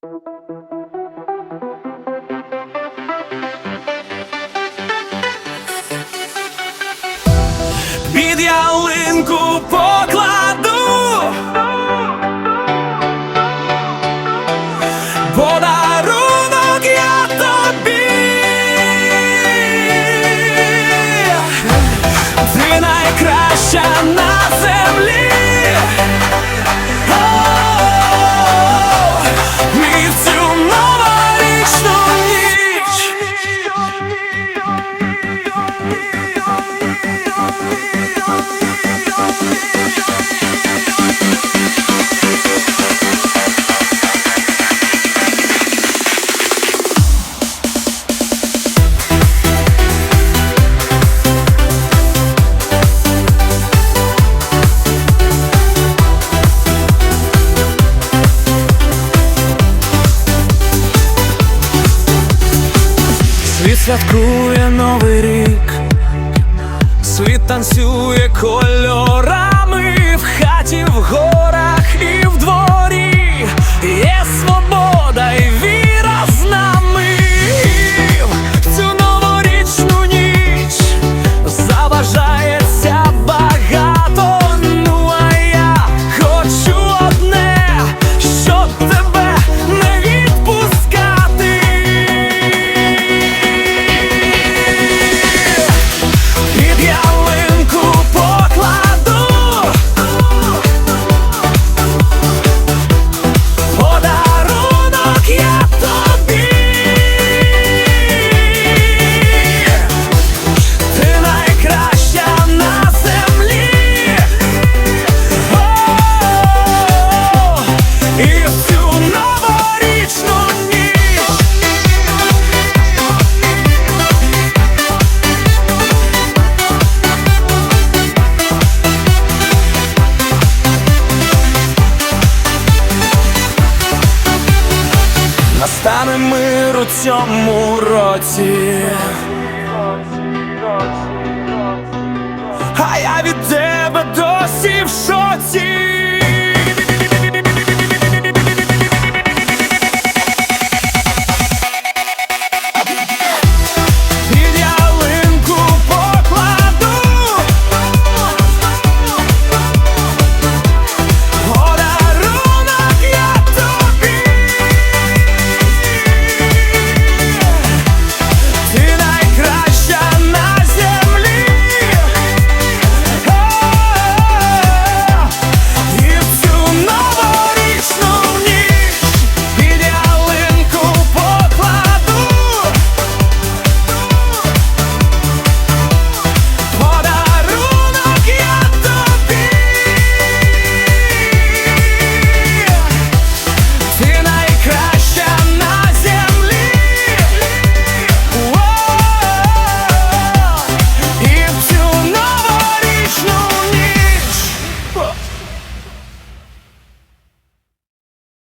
Під ялинку покладу. Пода Святкує новий рік, світ танцює коль. мир у цьому році. А я від тебе досі в шоці.